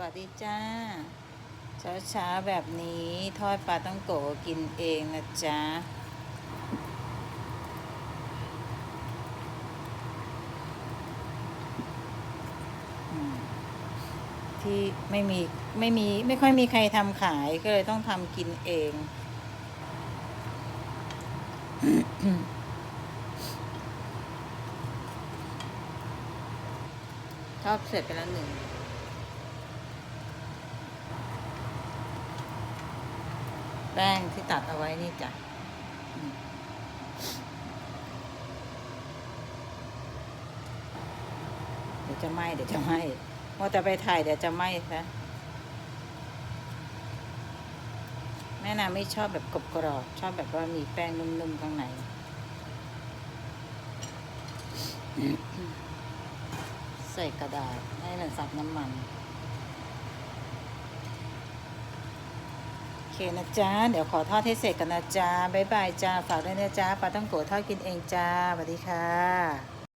วัสดีจ้าเช้าช้าๆแบบนี้ทอดปลาต้องโกกินเองนะจ๊ะที่ไม่มีไม่มีไม่ค่อยมีใครทำขายก็เลยต้องทำกินเอง ทอดเสร็จไปแล้วหนึ่ง แป้งที่ตัดเอาไว้นี่จ้ะเดี๋ยวจะไหมเดี๋ยวจะไหม้พอจะไปถ่ายเดี๋ยวจะไหม้ซะแม่นาไม่ชอบแบบกรอบกรอบชอบแบบว่ามีแป้งนุ่มๆข้างในใส่กระดาษให้มันซับน้ำมัน โอ เคนะจ๊ะ เดี๋ยวขอทอดให้เสร็จกันนะจ๊ะ บ๊ายบายจ้า ฝากด้วยนะจ๊ะปลาต้องโกทอดกินเองจ้าสวัสดีค่ะ